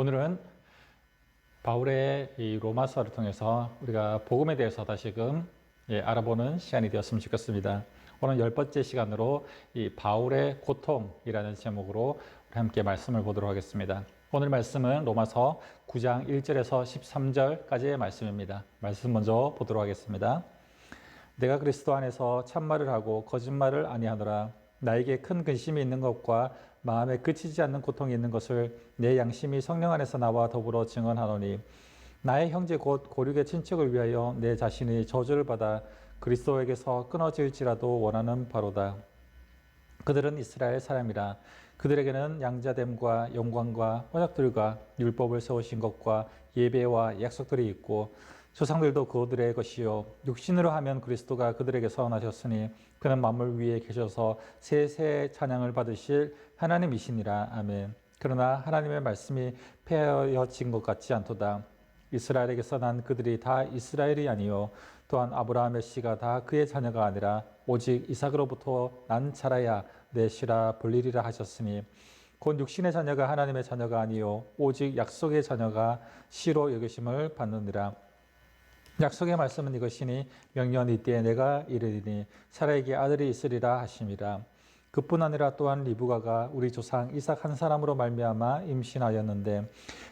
오늘은 바울의 이 로마서를 통해서 우리가 복음에 대해서 다시금 예, 알아보는 시간이 되었으면 좋겠습니다. 오늘 열 번째 시간으로 이 바울의 고통이라는 제목으로 함께 말씀을 보도록 하겠습니다. 오늘 말씀은 로마서 9장 1절에서 13절까지의 말씀입니다. 말씀 먼저 보도록 하겠습니다. 내가 그리스도 안에서 참말을 하고 거짓말을 아니하노라. 나에게 큰 근심이 있는 것과 마음에 그치지 않는 고통이 있는 것을 내 양심이 성령 안에서 나와 더불어 증언하노니 나의 형제 곧 고륙의 친척을 위하여 내 자신이 저주를 받아 그리스도에게서 끊어질지라도 원하는 바로다. 그들은 이스라엘 사람이라 그들에게는 양자됨과 영광과 언약들과 율법을 세우신 것과 예배와 약속들이 있고 조상들도 그들의 것이요. 육신으로 하면 그리스도가 그들에게서 나셨으니 그는 만물 위에 계셔서 세세 찬양을 받으실 하나님이시니라. 아멘. 그러나 하나님의 말씀이 폐하여진 것 같지 않도다. 이스라엘에게서 난 그들이 다 이스라엘이 아니요. 또한 아브라함의 씨가 다 그의 자녀가 아니라 오직 이삭으로부터 난 자라야 내 씨라 불리리라 하셨으니 곧 육신의 자녀가 하나님의 자녀가 아니요. 오직 약속의 자녀가 씨로 여기심을 받느니라 약속의 말씀은 이것이니 명년 이때에 내가 이르리니 사라에게 아들이 있으리라 하심이라 그뿐 아니라 또한 리브가가 우리 조상 이삭 한 사람으로 말미암아 임신하였는데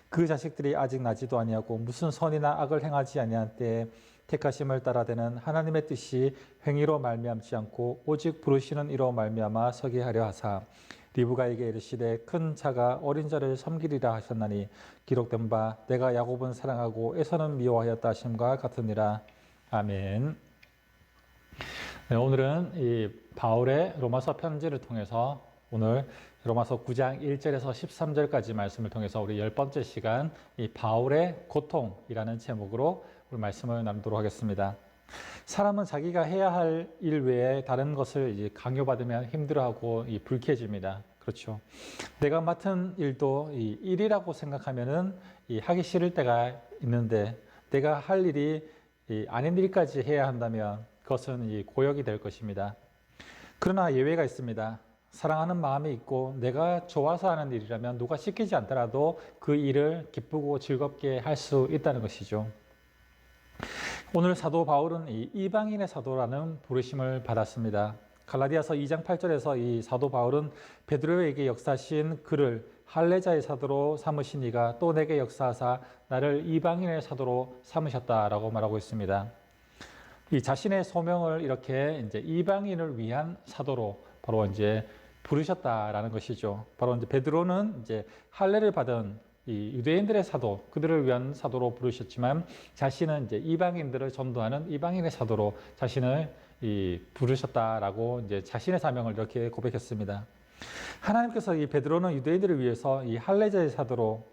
그 자식들이 아직 나지도 아니하고 무슨 선이나 악을 행하지 아니한 때에 택하심을 따라되는 하나님의 뜻이 행위로 말미암지 않고 오직 부르시는 이로 말미암아 서게 하려 하사 리브가에게 이르시되 큰 자가 어린 자를 섬기리라 하셨나니 기록된 바 내가 야곱은 사랑하고 에서는 미워하였다 하심과 같으니라 아멘. 네, 오늘은 이 바울의 로마서 편지를 통해서 오늘 로마서 9장 1절에서 13절까지 말씀을 통해서 우리 열 번째 시간 이 바울의 고통이라는 제목으로 우리 말씀을 나누도록 하겠습니다. 사람은 자기가 해야 할 일 외에 다른 것을 강요받으면 힘들어하고 이 불쾌해집니다. 그렇죠. 내가 맡은 일도 이 일이라고 생각하면은 이 하기 싫을 때가 있는데 내가 할 일이 이 아닌 일까지 해야 한다면 그것은 이 고역이 될 것입니다. 그러나 예외가 있습니다. 사랑하는 마음이 있고 내가 좋아서 하는 일이라면 누가 시키지 않더라도 그 일을 기쁘고 즐겁게 할 수 있다는 것이죠. 오늘 사도 바울은 이 이방인의 사도라는 부르심을 받았습니다. 갈라디아서 2장 8절에서 이 사도 바울은 베드로에게 역사신 그를 할례자의 사도로 삼으신 이가 또 내게 역사하사 나를 이방인의 사도로 삼으셨다라고 말하고 있습니다. 이 자신의 소명을 이렇게 이제 이방인을 위한 사도로 바로 이제 부르셨다라는 것이죠. 바로 이제 베드로는 이제 할례를 받은 이 유대인들의 사도, 그들을 위한 사도로 부르셨지만 자신은 이제 이방인들을 전도하는 이방인의 사도로 자신을 이 부르셨다라고 이제 자신의 사명을 이렇게 고백했습니다. 하나님께서 이 베드로는 유대인들을 위해서 이 할례자의 사도로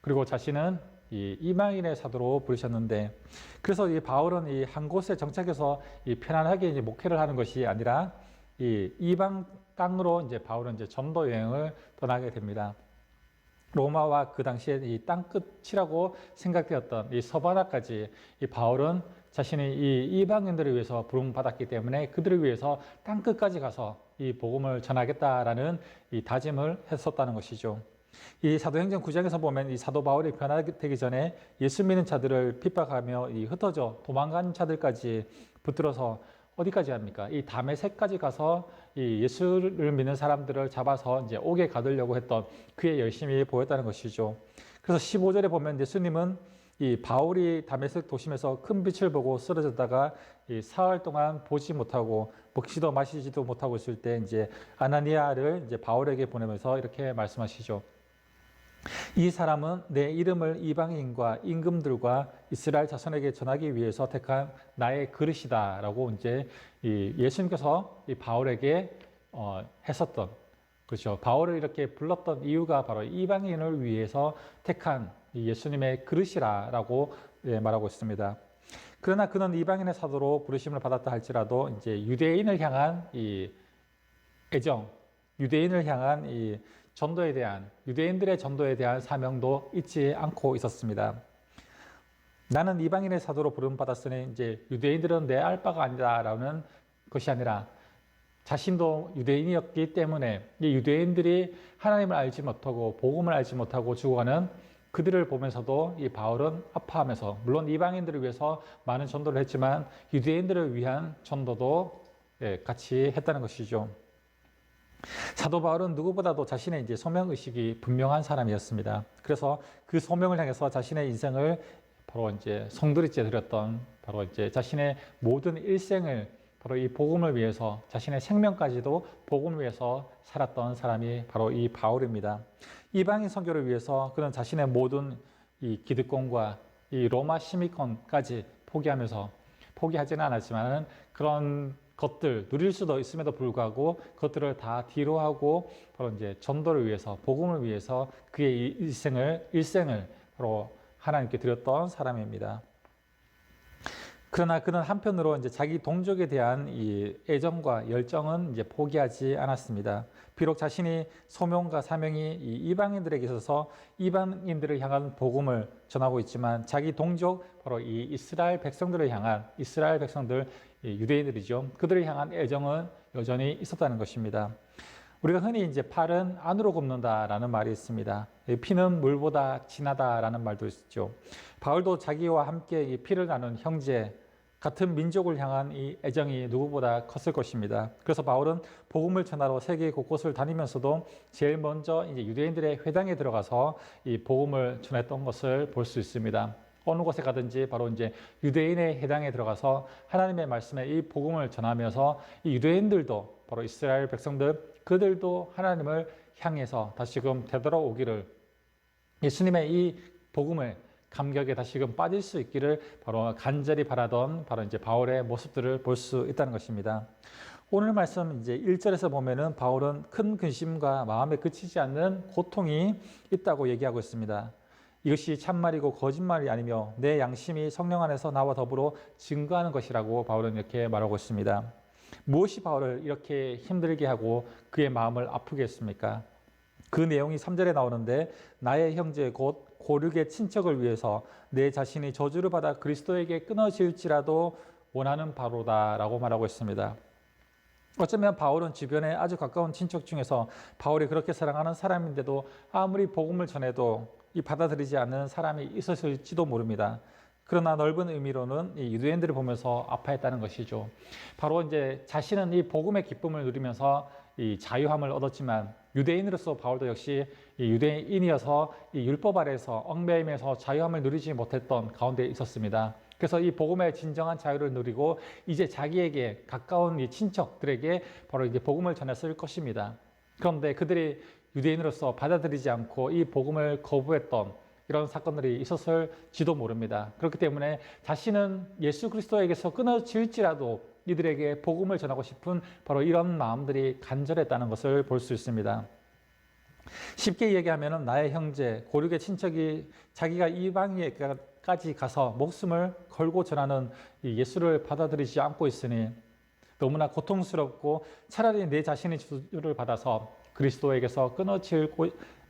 그리고 자신은 이 이방인의 사도로 부르셨는데 그래서 이 바울은 이 한 곳에 정착해서 이 편안하게 이제 목회를 하는 것이 아니라 이 이방 땅으로 이제 바울은 이제 전도 여행을 떠나게 됩니다. 로마와 그 당시에 이 땅 끝이라고 생각되었던 이 서바나까지 이 바울은 자신이 이 이방인들을 위해서 부름받았기 때문에 그들을 위해서 땅 끝까지 가서 이 복음을 전하겠다라는 이 다짐을 했었다는 것이죠. 이 사도행전 9장에서 보면 이 사도 바울이 변화되기 전에 예수 믿는 자들을 핍박하며 이 흩어져 도망간 자들까지 붙들어서 어디까지 합니까? 이 담에색까지 가서 이 예수를 믿는 사람들을 잡아서 이제 옥에 가두려고 했던 그의 열심히 보였다는 것이죠. 그래서 15절에 보면 예수님은 이 바울이 담에색 도심에서 큰 빛을 보고 쓰러졌다가 이 사흘 동안 보지 못하고 먹지도 마시지도 못하고 있을 때 이제 아나니아를 이제 바울에게 보내면서 이렇게 말씀하시죠. 이 사람은 내 이름을 이방인과 임금들과 이스라엘 자손에게 전하기 위해서 택한 나의 그릇이다라고 이제 이 예수님께서 이 바울에게 어, 했었던 그렇죠. 바울을 이렇게 불렀던 이유가 바로 이방인을 위해서 택한 예수님의 그릇이라라고 예, 말하고 있습니다. 그러나 그는 이방인의 사도로 부르심을 받았다 할지라도 이제 유대인을 향한 이 애정, 유대인을 향한 이 전도에 대한 유대인들의 전도에 대한 사명도 잊지 않고 있었습니다. 나는 이방인의 사도로 부름 받았으니 이제 유대인들은 내 알바가 아니다라는 것이 아니라 자신도 유대인이었기 때문에 이 유대인들이 하나님을 알지 못하고 복음을 알지 못하고 죽어가는 그들을 보면서도 이 바울은 아파하면서 물론 이방인들을 위해서 많은 전도를 했지만 유대인들을 위한 전도도 예, 같이 했다는 것이죠. 사도 바울은 누구보다도 자신의 이제 소명 의식이 분명한 사람이었습니다. 그래서 그 소명을 향해서 자신의 인생을 바로 이제 송두리째 드렸던 바로 이제 자신의 모든 일생을 바로 이 복음을 위해서 자신의 생명까지도 복음을 위해서 살았던 사람이 바로 이 바울입니다. 이방인 선교를 위해서 그는 자신의 모든 이 기득권과 이 로마 시민권까지 포기하면서 포기하지는 않았지만 그런 것들 누릴 수도 있음에도 불구하고 그것들을 다 뒤로 하고 바로 이제 전도를 위해서 복음을 위해서 그의 일생을 일생을 바로 하나님께 드렸던 사람입니다. 그러나 그는 한편으로 이제 자기 동족에 대한 이 애정과 열정은 이제 포기하지 않았습니다. 비록 자신이 소명과 사명이 이 이방인들에게 있어서 이방인들을 향한 복음을 전하고 있지만 자기 동족 바로 이 이스라엘 백성들을 향한 이스라엘 백성들 유대인들이죠. 그들을 향한 애정은 여전히 있었다는 것입니다. 우리가 흔히 이제 팔은 안으로 굽는다라는 말이 있습니다. 피는 물보다 진하다라는 말도 있죠. 바울도 자기와 함께 이 피를 나눈 형제 같은 민족을 향한 이 애정이 누구보다 컸을 것입니다. 그래서 바울은 복음을 전하러 세계 곳곳을 다니면서도 제일 먼저 이제 유대인들의 회당에 들어가서 이 복음을 전했던 것을 볼 수 있습니다. 어느 곳에 가든지 바로 이제 유대인의 회당에 들어가서 하나님의 말씀에 이 복음을 전하면서 이 유대인들도 바로 이스라엘 백성들 그들도 하나님을 향해서 다시금 되돌아오기를 예수님의 이 복음을 감격에 다시금 빠질 수 있기를 바로 간절히 바라던 바로 이제 바울의 모습들을 볼 수 있다는 것입니다. 오늘 말씀 이제 1절에서 보면은 바울은 큰 근심과 마음에 그치지 않는 고통이 있다고 얘기하고 있습니다. 이것이 참말이고 거짓말이 아니며 내 양심이 성령 안에서 나와 더불어 증거하는 것이라고 바울은 이렇게 말하고 있습니다. 무엇이 바울을 이렇게 힘들게 하고 그의 마음을 아프게 했습니까? 그 내용이 3절에 나오는데 나의 형제 곧 고륙의 친척을 위해서 내 자신이 저주를 받아 그리스도에게 끊어질지라도 원하는 바로다라고 말하고 있습니다. 어쩌면 바울은 주변에 아주 가까운 친척 중에서 바울이 그렇게 사랑하는 사람인데도 아무리 복음을 전해도 이 받아들이지 않는 사람이 있었을지도 모릅니다. 그러나 넓은 의미로는 이 유대인들을 보면서 아파했다는 것이죠. 바로 이제 자신은 이 복음의 기쁨을 누리면서 이 자유함을 얻었지만 유대인으로서 바울도 역시 이 유대인이어서 이 율법 아래서 얽매임에서 자유함을 누리지 못했던 가운데 있었습니다. 그래서 이 복음의 진정한 자유를 누리고 이제 자기에게 가까운 이 친척들에게 바로 이게 복음을 전했을 것입니다. 그런데 그들이 유대인으로서 받아들이지 않고 이 복음을 거부했던 이런 사건들이 있었을지도 모릅니다. 그렇기 때문에 자신은 예수 그리스도에게서 끊어질지라도 이들에게 복음을 전하고 싶은 바로 이런 마음들이 간절했다는 것을 볼 수 있습니다. 쉽게 얘기하면 나의 형제, 고륙의 친척이 자기가 이방에까지 가서 목숨을 걸고 전하는 예수를 받아들이지 않고 있으니 너무나 고통스럽고 차라리 내 자신의 주를 받아서 그리스도에게서 끊어질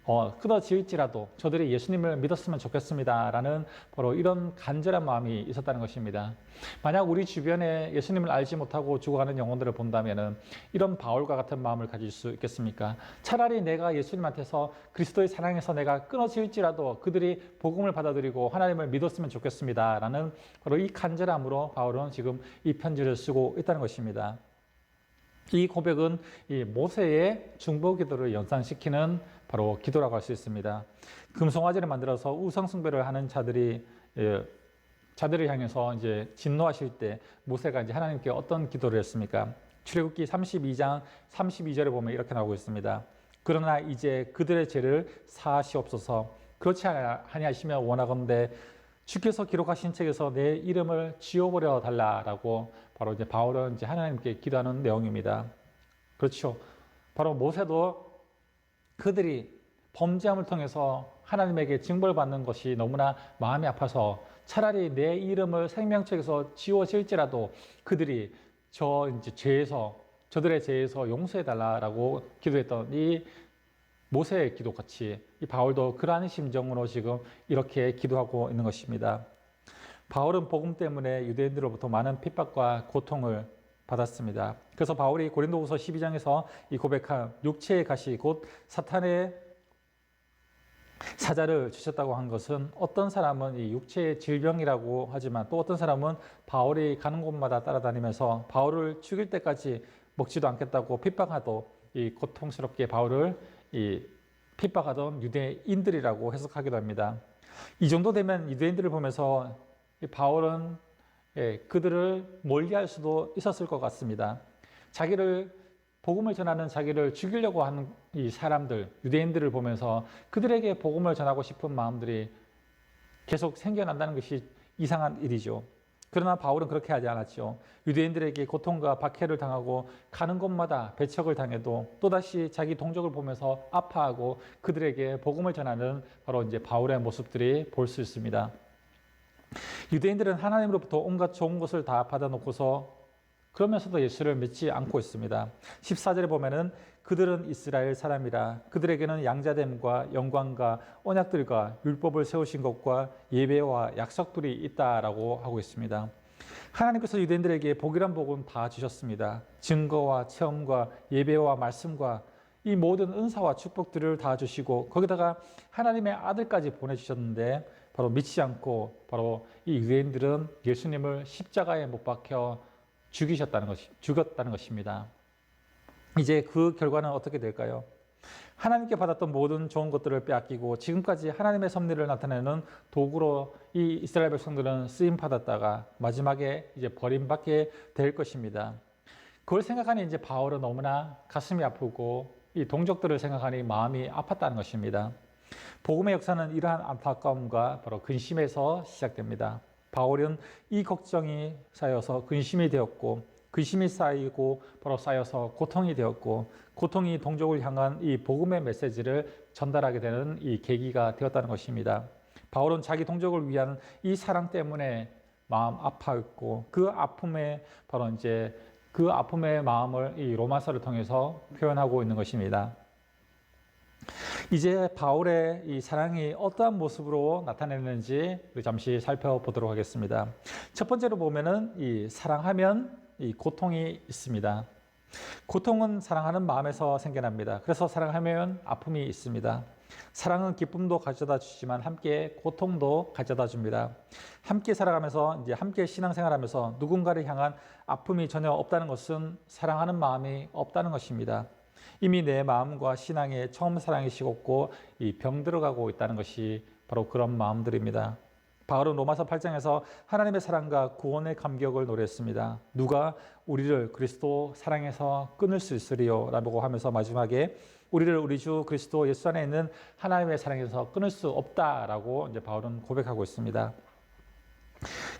어, 끊어질지라도 저들이 예수님을 믿었으면 좋겠습니다라는 바로 이런 간절한 마음이 있었다는 것입니다. 만약 우리 주변에 예수님을 알지 못하고 죽어가는 영혼들을 본다면은 이런 바울과 같은 마음을 가질 수 있겠습니까? 차라리 내가 예수님한테서 그리스도의 사랑에서 내가 끊어질지라도 그들이 복음을 받아들이고 하나님을 믿었으면 좋겠습니다라는 바로 이 간절함으로 바울은 지금 이 편지를 쓰고 있다는 것입니다. 이 고백은 이 모세의 중보 기도를 연상시키는 바로 기도라고 할 수 있습니다. 금송아지를 만들어서 우상숭배를 하는 자들이 예, 자들을 향해서 이제 진노하실 때 모세가 이제 하나님께 어떤 기도를 했습니까? 출애굽기 32장 32절에 보면 이렇게 나오고 있습니다. 그러나 이제 그들의 죄를 사하시옵소서. 그렇지 아니하시면 원하건대 주께서 기록하신 책에서 내 이름을 지워버려 달라라고 바로 이제 바울은 이제 하나님께 기도하는 내용입니다. 그렇죠. 바로 모세도 그들이 범죄함을 통해서 하나님에게 징벌 받는 것이 너무나 마음이 아파서 차라리 내 이름을 생명책에서 지워질지라도 그들이 저 이제 죄에서 저들의 죄에서 용서해 달라라고 기도했던 이 모세의 기도 같이 이 바울도 그러한 심정으로 지금 이렇게 기도하고 있는 것입니다. 바울은 복음 때문에 유대인들로부터 많은 핍박과 고통을 받았습니다. 그래서 바울이 고린도후서 12장에서 이 고백한 육체의 가시 곧 사탄의 사자를 주셨다고 한 것은 어떤 사람은 이 육체의 질병이라고 하지만 또 어떤 사람은 바울이 가는 곳마다 따라다니면서 바울을 죽일 때까지 먹지도 않겠다고 핍박하도 이 고통스럽게 바울을 이 핍박하던 유대인들이라고 해석하기도 합니다. 이 정도 되면 유대인들을 보면서 이 바울은 예, 그들을 멀리할 수도 있었을 것 같습니다. 자기를 복음을 전하는 자기를 죽이려고 하는 이 사람들, 유대인들을 보면서 그들에게 복음을 전하고 싶은 마음들이 계속 생겨난다는 것이 이상한 일이죠. 그러나 바울은 그렇게 하지 않았죠. 유대인들에게 고통과 박해를 당하고 가는 곳마다 배척을 당해도 또다시 자기 동족을 보면서 아파하고 그들에게 복음을 전하는 바로 이제 바울의 모습들이 볼 수 있습니다. 유대인들은 하나님으로부터 온갖 좋은 것을 다 받아놓고서 그러면서도 예수를 믿지 않고 있습니다. 14절에 보면은 그들은 이스라엘 사람이라 그들에게는 양자됨과 영광과 언약들과 율법을 세우신 것과 예배와 약속들이 있다라고 하고 있습니다. 하나님께서 유대인들에게 복이란 복은 다 주셨습니다. 증거와 체험과 예배와 말씀과 이 모든 은사와 축복들을 다 주시고 거기다가 하나님의 아들까지 보내주셨는데 바로 믿지 않고 바로 이 유대인들은 예수님을 십자가에 못 박혀 죽이셨다는 것이 죽였다는 것입니다. 이제 그 결과는 어떻게 될까요? 하나님께 받았던 모든 좋은 것들을 빼앗기고 지금까지 하나님의 섭리를 나타내는 도구로 이 이스라엘 백성들은 쓰임 받았다가 마지막에 이제 버림받게 될 것입니다. 그걸 생각하니 이제 바울은 너무나 가슴이 아프고 이 동족들을 생각하니 마음이 아팠다는 것입니다. 복음의 역사는 이러한 안타까움과 바로 근심에서 시작됩니다. 바울은 이 걱정이 쌓여서 근심이 되었고 근심이 쌓이고 바로 쌓여서 고통이 되었고 고통이 동족을 향한 이 복음의 메시지를 전달하게 되는 이 계기가 되었다는 것입니다. 바울은 자기 동족을 위한 이 사랑 때문에 마음 아파했고 그 아픔에 바로 이제 그 아픔의 마음을 이 로마서를 통해서 표현하고 있는 것입니다. 이제 바울의 이 사랑이 어떠한 모습으로 나타내는지 잠시 살펴보도록 하겠습니다. 첫 번째로 보면은 이 사랑하면 이 고통이 있습니다. 고통은 사랑하는 마음에서 생겨납니다. 그래서 사랑하면 아픔이 있습니다. 사랑은 기쁨도 가져다 주지만 함께 고통도 가져다 줍니다. 함께 살아가면서 이제 함께 신앙생활하면서 누군가를 향한 아픔이 전혀 없다는 것은 사랑하는 마음이 없다는 것입니다. 이미 내 마음과 신앙에 처음 사랑이 식었고 이 병들어가고 있다는 것이 바로 그런 마음들입니다. 바울은 로마서 8장에서 하나님의 사랑과 구원의 감격을 노렸습니다. 누가 우리를 그리스도 사랑에서 끊을 수 있으리요? 라고 하면서 마지막에 우리를 우리 주 그리스도 예수 안에 있는 하나님의 사랑에서 끊을 수 없다라고 이제 바울은 고백하고 있습니다.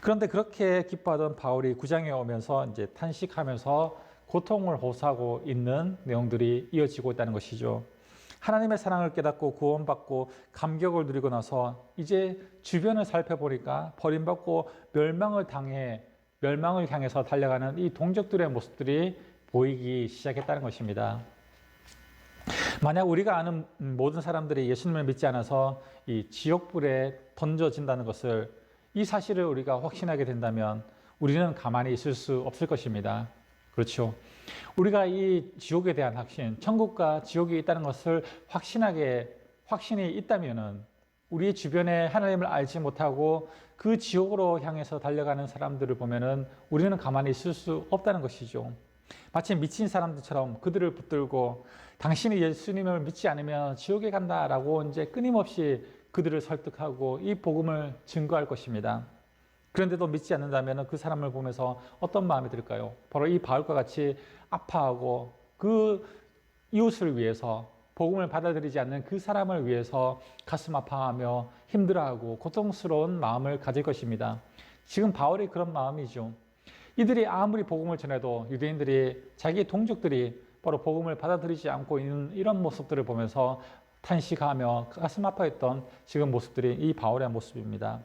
그런데 그렇게 기뻐하던 바울이 구장에 오면서 이제 탄식하면서 고통을 호소하고 있는 내용들이 이어지고 있다는 것이죠. 하나님의 사랑을 깨닫고 구원받고 감격을 누리고 나서 이제 주변을 살펴보니까 버림받고 멸망을 당해 멸망을 향해서 달려가는 이 동족들의 모습들이 보이기 시작했다는 것입니다. 만약 우리가 아는 모든 사람들이 예수님을 믿지 않아서 이 지옥불에 던져진다는 것을 이 사실을 우리가 확신하게 된다면 우리는 가만히 있을 수 없을 것입니다. 그렇죠. 우리가 이 지옥에 대한 확신, 천국과 지옥이 있다는 것을 확신하게 확신이 있다면은 우리 주변에 하나님을 알지 못하고 그 지옥으로 향해서 달려가는 사람들을 보면은 우리는 가만히 있을 수 없다는 것이죠. 마치 미친 사람들처럼 그들을 붙들고 당신이 예수님을 믿지 않으면 지옥에 간다라고 이제 끊임없이 그들을 설득하고 이 복음을 증거할 것입니다. 그런데도 믿지 않는다면 그 사람을 보면서 어떤 마음이 들까요? 바로 이 바울과 같이 아파하고 그 이웃을 위해서 복음을 받아들이지 않는 그 사람을 위해서 가슴 아파하며 힘들어하고 고통스러운 마음을 가질 것입니다. 지금 바울이 그런 마음이죠. 이들이 아무리 복음을 전해도 유대인들이 자기 동족들이 바로 복음을 받아들이지 않고 있는 이런 모습들을 보면서 탄식하며 가슴 아파했던 지금 모습들이 이 바울의 모습입니다.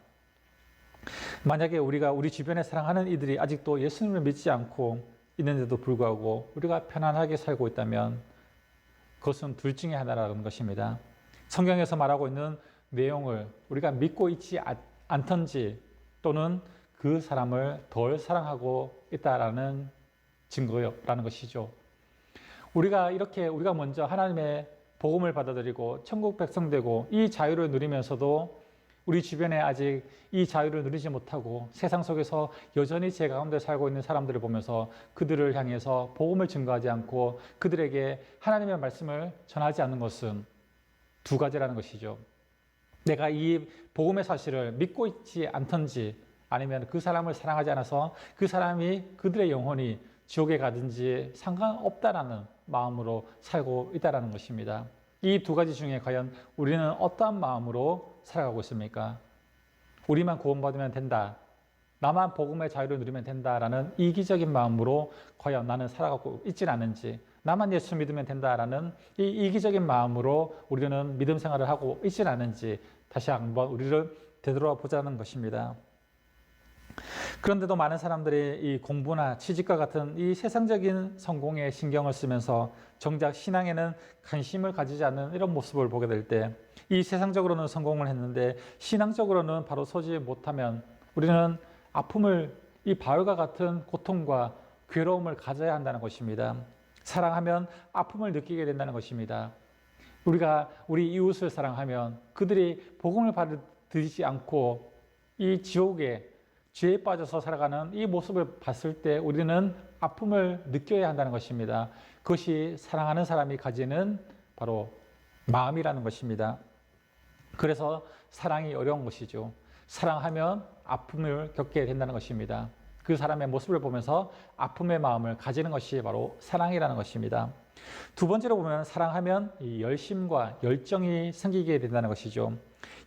만약에 우리가 우리 주변에 사랑하는 이들이 아직도 예수님을 믿지 않고 있는데도 불구하고 우리가 편안하게 살고 있다면 그것은 둘 중에 하나라는 것입니다. 성경에서 말하고 있는 내용을 우리가 믿고 있지 않던지 또는 그 사람을 덜 사랑하고 있다라는 증거라는 것이죠. 우리가 이렇게 우리가 먼저 하나님의 복음을 받아들이고 천국 백성 되고 이 자유를 누리면서도 우리 주변에 아직 이 자유를 누리지 못하고 세상 속에서 여전히 제 가운데 살고 있는 사람들을 보면서 그들을 향해서 복음을 증거하지 않고 그들에게 하나님의 말씀을 전하지 않는 것은 두 가지라는 것이죠. 내가 이 복음의 사실을 믿고 있지 않던지 아니면 그 사람을 사랑하지 않아서 그 사람이 그들의 영혼이 지옥에 가든지 상관없다라는 마음으로 살고 있다라는 것입니다. 이 두 가지 중에 과연 우리는 어떠한 마음으로 살아가고 있습니까? 우리만 구원받으면 된다. 나만 복음의 자유를 누리면 된다라는 이기적인 마음으로 과연 나는 살아가고 있지 않은지 나만 예수 믿으면 된다라는 이 이기적인 마음으로 우리는 믿음 생활을 하고 있지 않은지 다시 한번 우리를 되돌아보자는 것입니다. 그런데도 많은 사람들이 이 공부나 취직과 같은 이 세상적인 성공에 신경을 쓰면서 정작 신앙에는 관심을 가지지 않는 이런 모습을 보게 될 때 이 세상적으로는 성공을 했는데 신앙적으로는 바로 서지 못하면 우리는 아픔을 이 바울과 같은 고통과 괴로움을 가져야 한다는 것입니다. 사랑하면 아픔을 느끼게 된다는 것입니다. 우리가 우리 이웃을 사랑하면 그들이 복음을 받지 않고 이 지옥에 죄에 빠져서 살아가는 이 모습을 봤을 때 우리는 아픔을 느껴야 한다는 것입니다. 그것이 사랑하는 사람이 가지는 바로 마음이라는 것입니다. 그래서 사랑이 어려운 것이죠. 사랑하면 아픔을 겪게 된다는 것입니다. 그 사람의 모습을 보면서 아픔의 마음을 가지는 것이 바로 사랑이라는 것입니다. 두 번째로 보면 사랑하면 이 열심과 열정이 생기게 된다는 것이죠.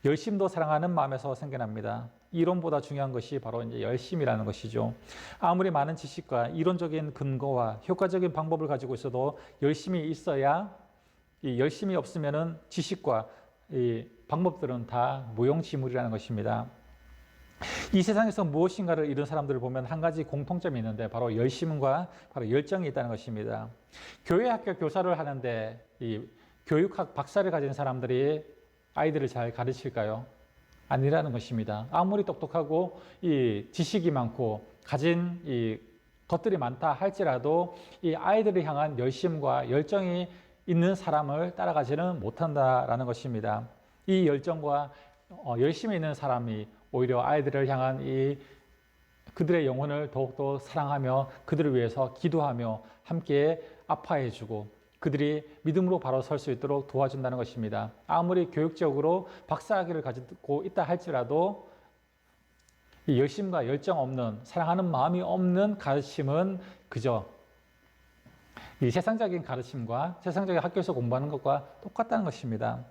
열심도 사랑하는 마음에서 생겨납니다. 이론보다 중요한 것이 바로 이제 열심이라는 것이죠. 아무리 많은 지식과 이론적인 근거와 효과적인 방법을 가지고 있어도 열심이 있어야 이 열심이 없으면은 지식과 이 방법들은 다 무용지물이라는 것입니다. 이 세상에서 무엇인가를 이룬 사람들을 보면 한 가지 공통점이 있는데 바로 열심과 바로 열정이 있다는 것입니다. 교회 학교 교사를 하는데 이 교육학 박사를 가진 사람들이 아이들을 잘 가르칠까요? 아니라는 것입니다. 아무리 똑똑하고 이 지식이 많고 가진 이 것들이 많다 할지라도 이 아이들을 향한 열심과 열정이 있는 사람을 따라가지는 못한다라는 것입니다. 이 열정과 어, 열심히 있는 사람이 오히려 아이들을 향한 이 그들의 영혼을 더욱더 사랑하며 그들을 위해서 기도하며 함께 아파해주고 그들이 믿음으로 바로 설 수 있도록 도와준다는 것입니다. 아무리 교육적으로 박사학위를 가지고 있다 할지라도 이 열심과 열정 없는 사랑하는 마음이 없는 가르침은 그저 이 세상적인 가르침과 세상적인 학교에서 공부하는 것과 똑같다는 것입니다.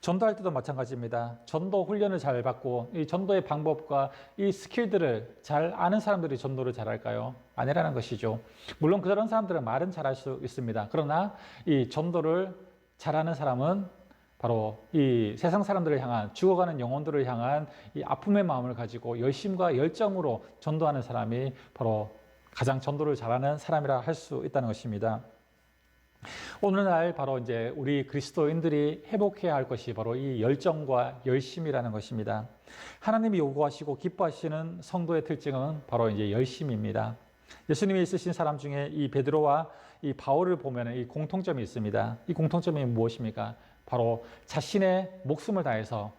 전도할 때도 마찬가지입니다. 전도 훈련을 잘 받고 이 전도의 방법과 이 스킬들을 잘 아는 사람들이 전도를 잘할까요? 아니라는 것이죠. 물론 그런 사람들은 말은 잘할 수 있습니다. 그러나 이 전도를 잘하는 사람은 바로 이 세상 사람들을 향한 죽어가는 영혼들을 향한 이 아픔의 마음을 가지고 열심과 열정으로 전도하는 사람이 바로 가장 전도를 잘하는 사람이라 할 수 있다는 것입니다. 오늘날 바로 이제 우리 그리스도인들이 회복해야 할 것이 바로 이 열정과 열심이라는 것입니다. 하나님이 요구하시고 기뻐하시는 성도의 특징은 바로 이제 열심입니다. 예수님이 있으신 사람 중에 이 베드로와 이 바울을 보면 이 공통점이 있습니다. 이 공통점이 무엇입니까? 바로 자신의 목숨을 다해서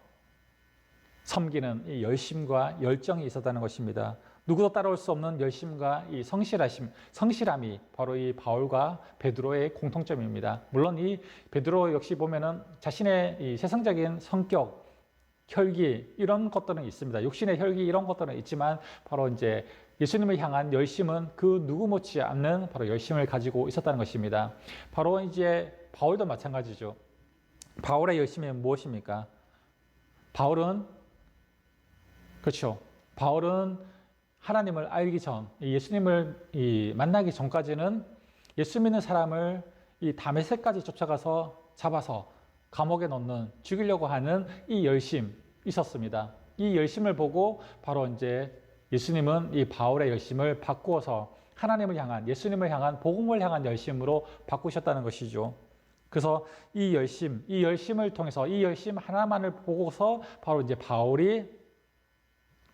섬기는 이 열심과 열정이 있었다는 것입니다. 누구도 따라올 수 없는 열심과 이 성실하심, 성실함이 바로 이 바울과 베드로의 공통점입니다. 물론 이 베드로 역시 보면은 자신의 이 세상적인 성격, 혈기 이런 것들은 있습니다. 육신의 혈기 이런 것들은 있지만 바로 이제 예수님을 향한 열심은 그 누구 못지 않는 바로 열심을 가지고 있었다는 것입니다. 바로 이제 바울도 마찬가지죠. 바울의 열심이 무엇입니까? 바울은 그렇죠. 바울은 하나님을 알기 전, 예수님을 만나기 전까지는 예수 믿는 사람을 이 다메섹까지 쫓아가서 잡아서 감옥에 넣는 죽이려고 하는 이 열심 있었습니다. 이 열심을 보고 바로 이제 예수님은 이 바울의 열심을 바꾸어서 하나님을 향한 예수님을 향한 복음을 향한 열심으로 바꾸셨다는 것이죠. 그래서 이 열심, 이 열심을 통해서 이 열심 하나만을 보고서 바로 이제 바울이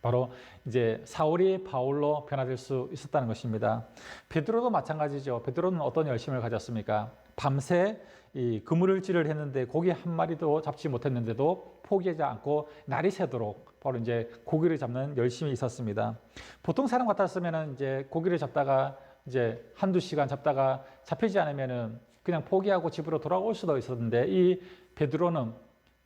바로 이제 사울이 바울로 변화될 수 있었다는 것입니다. 베드로도 마찬가지죠. 베드로는 어떤 열심을 가졌습니까? 밤새 이 그물질을 했는데 고기 한 마리도 잡지 못했는데도 포기하지 않고 날이 새도록 바로 이제 고기를 잡는 열심이 있었습니다. 보통 사람 같았으면은 이제 고기를 잡다가 이제 한두 시간 잡다가 잡히지 않으면은 그냥 포기하고 집으로 돌아올 수도 있었는데 이 베드로는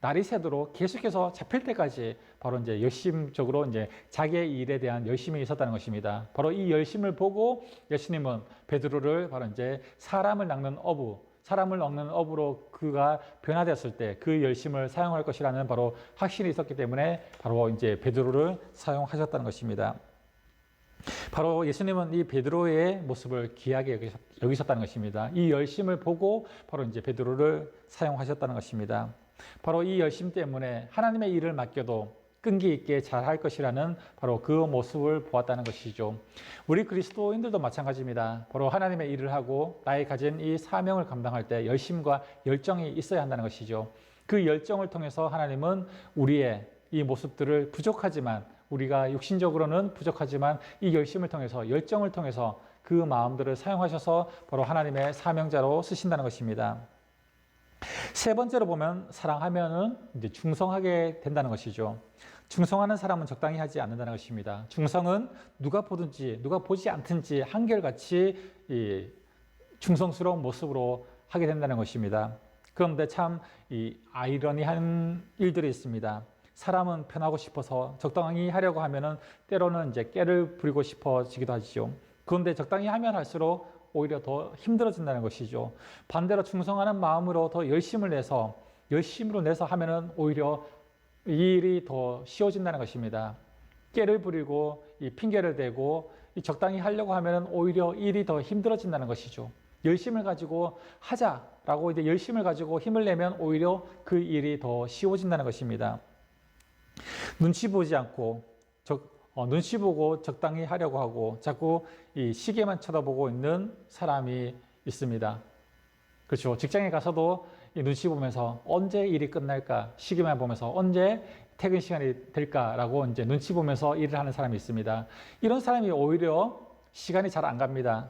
날이 새도록 계속해서 잡힐 때까지 바로 이제 열심적으로 이제 자기의 일에 대한 열심이 있었다는 것입니다. 바로 이 열심을 보고 예수님은 베드로를 바로 이제 사람을 낚는 어부, 사람을 낚는 어부로 그가 변화되었을 때 그 열심을 사용할 것이라는 바로 확신이 있었기 때문에 바로 이제 베드로를 사용하셨다는 것입니다. 바로 예수님은 이 베드로의 모습을 귀하게 여기셨- 여기셨다는 것입니다. 이 열심을 보고 바로 이제 베드로를 사용하셨다는 것입니다. 바로 이 열심 때문에 하나님의 일을 맡겨도 끈기 있게 잘 할 것이라는 바로 그 모습을 보았다는 것이죠. 우리 그리스도인들도 마찬가지입니다. 바로 하나님의 일을 하고 나의 가진 이 사명을 감당할 때 열심과 열정이 있어야 한다는 것이죠. 그 열정을 통해서 하나님은 우리의 이 모습들을 부족하지만 우리가 육신적으로는 부족하지만 이 열심을 통해서 열정을 통해서 그 마음들을 사용하셔서 바로 하나님의 사명자로 쓰신다는 것입니다. 세 번째로 보면 사랑하면은 이제 충성하게 된다는 것이죠. 충성하는 사람은 적당히 하지 않는다는 것입니다. 충성은 누가 보든지 누가 보지 않든지 한결같이 이 충성스러운 모습으로 하게 된다는 것입니다. 그런데 참 이 아이러니한 일들이 있습니다. 사람은 편하고 싶어서 적당히 하려고 하면은 때로는 이제 깨를 부리고 싶어지기도 하죠. 그런데 적당히 하면 할수록 오히려 더 힘들어진다는 것이죠. 반대로 충성하는 마음으로 더 열심을 내서 열심으로 내서 하면은 오히려 이 일이 더 쉬워진다는 것입니다. 깨를 부리고 이 핑계를 대고 이 적당히 하려고 하면은 오히려 일이 더 힘들어진다는 것이죠. 열심을 가지고 하자라고 이제 열심을 가지고 힘을 내면 오히려 그 일이 더 쉬워진다는 것입니다. 눈치 보지 않고 적, 어, 눈치 보고 적당히 하려고 하고 자꾸 이 시계만 쳐다보고 있는 사람이 있습니다. 그렇죠. 직장에 가서도 이 눈치 보면서 언제 일이 끝날까 시계만 보면서 언제 퇴근 시간이 될까라고 이제 눈치 보면서 일을 하는 사람이 있습니다. 이런 사람이 오히려 시간이 잘 안 갑니다.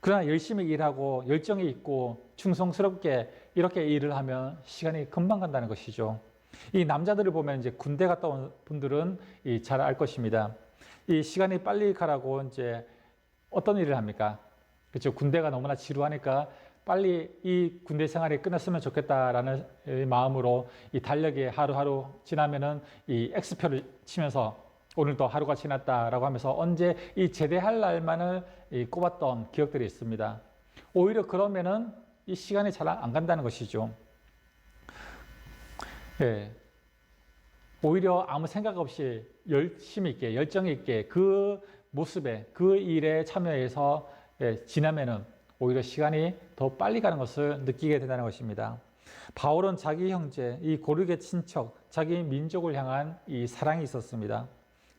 그러나 열심히 일하고 열정이 있고 충성스럽게 이렇게 일을 하면 시간이 금방 간다는 것이죠. 이 남자들을 보면 이제 군대 갔다 온 분들은 잘 알 것입니다. 이 시간이 빨리 가라고 이제 어떤 일을 합니까? 그렇죠. 군대가 너무나 지루하니까 빨리 이 군대 생활이 끝났으면 좋겠다라는 마음으로 이 달력에 하루하루 지나면은 이 X표를 치면서 오늘도 하루가 지났다라고 하면서 언제 이 제대할 날만을 이 꼽았던 기억들이 있습니다. 오히려 그러면은 이 시간이 잘 안 간다는 것이죠. 예. 오히려 아무 생각 없이 열심히 있게, 열정 있게 그 모습에, 그 일에 참여해서 예, 지나면은 오히려 시간이 더 빨리 가는 것을 느끼게 된다는 것입니다. 바울은 자기 형제, 이 고르게 친척, 자기 민족을 향한 이 사랑이 있었습니다.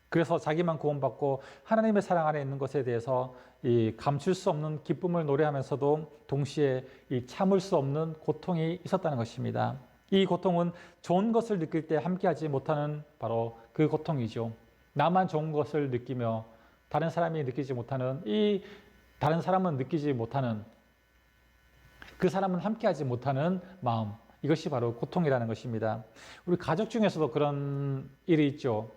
그래서 자기만 구원받고 하나님의 사랑 안에 있는 것에 대해서 이 감출 수 없는 기쁨을 노래하면서도 동시에 이 참을 수 없는 고통이 있었다는 것입니다. 이 고통은 좋은 것을 느낄 때 함께하지 못하는 바로 그 고통이죠. 나만 좋은 것을 느끼며 다른 사람이 느끼지 못하는 이 다른 사람은 느끼지 못하는 그 사람은 함께하지 못하는 마음 이것이 바로 고통이라는 것입니다. 우리 가족 중에서도 그런 일이 있죠.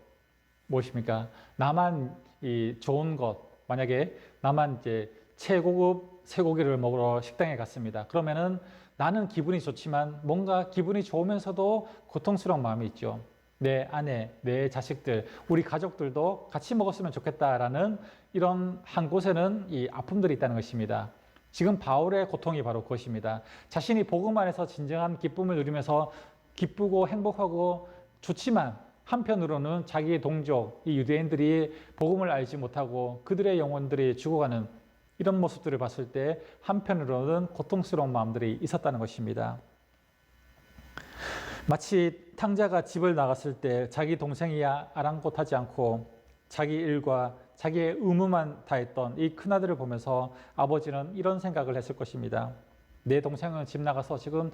무엇입니까? 나만 이 좋은 것 만약에 나만 이제 최고급 쇠고기를 먹으러 식당에 갔습니다. 그러면은 나는 기분이 좋지만 뭔가 기분이 좋으면서도 고통스러운 마음이 있죠. 내 아내, 내 자식들, 우리 가족들도 같이 먹었으면 좋겠다라는 이런 한 곳에는 이 아픔들이 있다는 것입니다. 지금 바울의 고통이 바로 그것입니다. 자신이 복음 안에서 진정한 기쁨을 누리면서 기쁘고 행복하고 좋지만 한편으로는 자기의 동족, 이 유대인들이 복음을 알지 못하고 그들의 영혼들이 죽어가는 이런 모습들을 봤을 때 한편으로는 고통스러운 마음들이 있었다는 것입니다. 마치 탕자가 집을 나갔을 때 자기 동생이 아랑곳하지 않고 자기 일과 자기의 의무만 다했던 이 큰아들을 보면서 아버지는 이런 생각을 했을 것입니다. 내 동생은 집 나가서 지금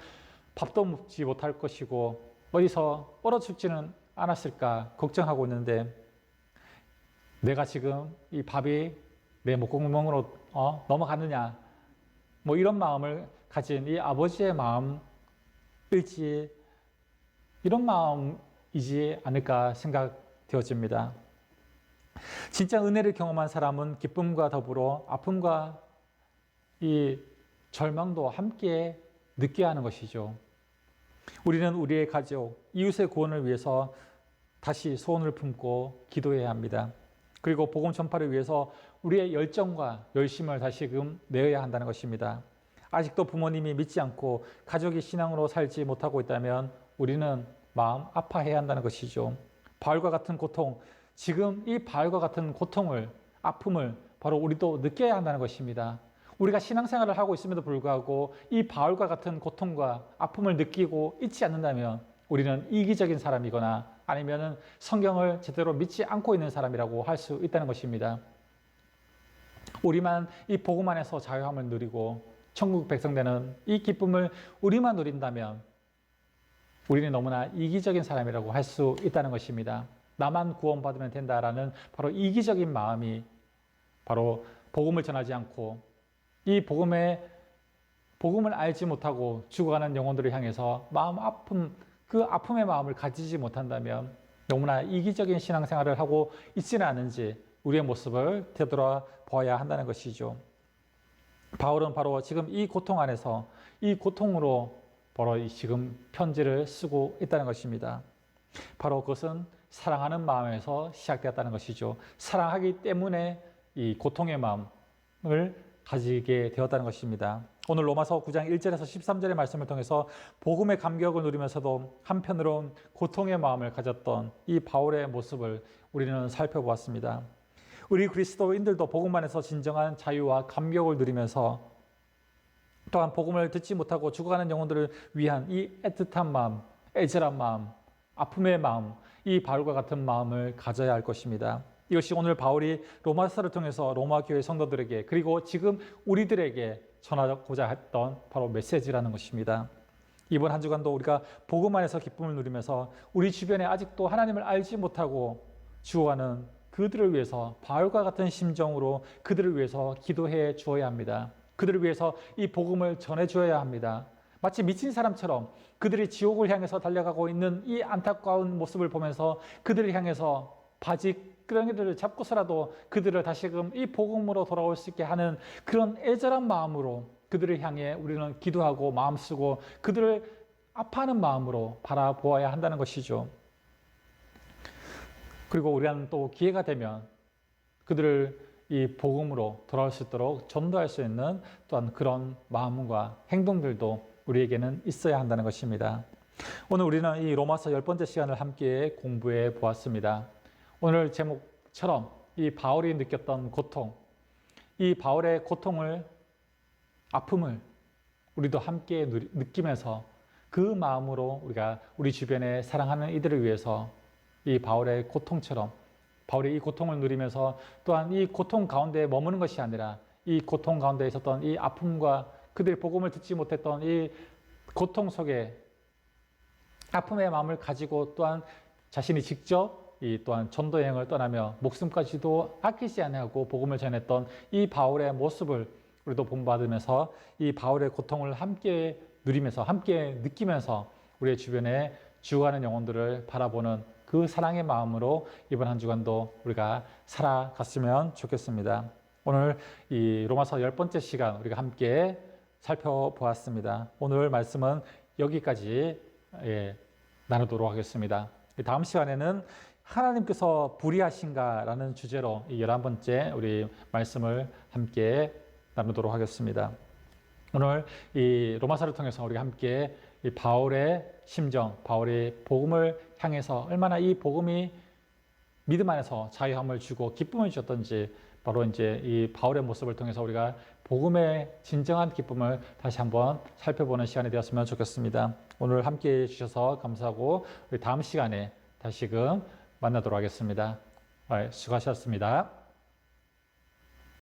밥도 먹지 못할 것이고 어디서 얼어 죽지는 않았을까 걱정하고 있는데 내가 지금 이 밥이 내 목구멍으로 어, 넘어가느냐 뭐 이런 마음을 가진 이 아버지의 마음일지 이런 마음이지 않을까 생각되어집니다. 진짜 은혜를 경험한 사람은 기쁨과 더불어 아픔과 이 절망도 함께 느껴 하는 것이죠. 우리는 우리의 가족, 이웃의 구원을 위해서 다시 소원을 품고 기도해야 합니다. 그리고 복음 전파를 위해서 우리의 열정과 열심을 다시금 내어야 한다는 것입니다. 아직도 부모님이 믿지 않고 가족이 신앙으로 살지 못하고 있다면 우리는 마음 아파해야 한다는 것이죠. 바울과 같은 고통, 지금 이 바울과 같은 고통을, 아픔을 바로 우리도 느껴야 한다는 것입니다. 우리가 신앙생활을 하고 있음에도 불구하고 이 바울과 같은 고통과 아픔을 느끼고 있지 않는다면 우리는 이기적인 사람이거나 아니면은 성경을 제대로 믿지 않고 있는 사람이라고 할 수 있다는 것입니다. 우리만 이 복음 안에서 자유함을 누리고 천국 백성 되는 이 기쁨을 우리만 누린다면 우리는 너무나 이기적인 사람이라고 할 수 있다는 것입니다. 나만 구원받으면 된다라는 바로 이기적인 마음이 바로 복음을 전하지 않고 이 복음의 복음을 알지 못하고 죽어가는 영혼들을 향해서 마음 아픔 그 아픔의 마음을 가지지 못한다면 너무나 이기적인 신앙생활을 하고 있지는 않은지 우리의 모습을 되돌아 보아야 한다는 것이죠. 바울은 바로 지금 이 고통 안에서 이 고통으로 바로 지금 편지를 쓰고 있다는 것입니다. 바로 그것은 사랑하는 마음에서 시작되었다는 것이죠. 사랑하기 때문에 이 고통의 마음을 가지게 되었다는 것입니다. 오늘 로마서 9장 1절에서 13절의 말씀을 통해서 복음의 감격을 누리면서도 한편으론 고통의 마음을 가졌던 이 바울의 모습을 우리는 살펴보았습니다. 우리 그리스도인들도 복음 안에서 진정한 자유와 감격을 누리면서 또한 복음을 듣지 못하고 죽어가는 영혼들을 위한 이 애틋한 마음, 애절한 마음, 아픔의 마음, 이 바울과 같은 마음을 가져야 할 것입니다. 이것이 오늘 바울이 로마서를 통해서 로마 교회 성도들에게 그리고 지금 우리들에게 전하고자 했던 바로 메시지라는 것입니다. 이번 한 주간도 우리가 복음 안에서 기쁨을 누리면서 우리 주변에 아직도 하나님을 알지 못하고 주어가는 그들을 위해서 바울과 같은 심정으로 그들을 위해서 기도해 주어야 합니다. 그들을 위해서 이 복음을 전해 주어야 합니다. 마치 미친 사람처럼 그들이 지옥을 향해서 달려가고 있는 이 안타까운 모습을 보면서 그들을 향해서 바지 끄렁이들을 잡고서라도 그들을 다시금 이 복음으로 돌아올 수 있게 하는 그런 애절한 마음으로 그들을 향해 우리는 기도하고 마음 쓰고 그들을 아파하는 마음으로 바라보아야 한다는 것이죠. 그리고 우리는 또 기회가 되면 그들을 이 복음으로 돌아올 수 있도록 전도할 수 있는 또한 그런 마음과 행동들도 우리에게는 있어야 한다는 것입니다. 오늘 우리는 이 로마서 열 번째 시간을 함께 공부해 보았습니다. 오늘 제목처럼 이 바울이 느꼈던 고통, 이 바울의 고통을, 아픔을 우리도 함께 느끼면서 그 마음으로 우리가 우리 주변에 사랑하는 이들을 위해서 이 바울의 고통처럼 바울이 이 고통을 누리면서 또한 이 고통 가운데 머무는 것이 아니라 이 고통 가운데 있었던 이 아픔과 그들의 복음을 듣지 못했던 이 고통 속에 아픔의 마음을 가지고 또한 자신이 직접 이 또한 전도 여행을 떠나며 목숨까지도 아끼지 아니하고 복음을 전했던 이 바울의 모습을 우리도 본받으면서 이 바울의 고통을 함께 누리면서 함께 느끼면서 우리의 주변에 죽어가는 영혼들을 바라보는 그 사랑의 마음으로 이번 한 주간도 우리가 살아갔으면 좋겠습니다. 오늘 이 로마서 열 번째 시간 우리가 함께 살펴보았습니다. 오늘 말씀은 여기까지 예, 나누도록 하겠습니다. 다음 시간에는 하나님께서 불의하신가라는 주제로 열한 번째 우리 말씀을 함께 나누도록 하겠습니다. 오늘 이 로마서를 통해서 우리 함께 이 바울의 심정, 바울의 복음을 향해서 얼마나 이 복음이 믿음 안에서 자유함을 주고 기쁨을 주었던지 바로 이제 이 바울의 모습을 통해서 우리가 복음의 진정한 기쁨을 다시 한번 살펴보는 시간이 되었으면 좋겠습니다. 오늘 함께 해주셔서 감사하고 우리 다음 시간에 다시금 만나도록 하겠습니다. 네, 수고하셨습니다.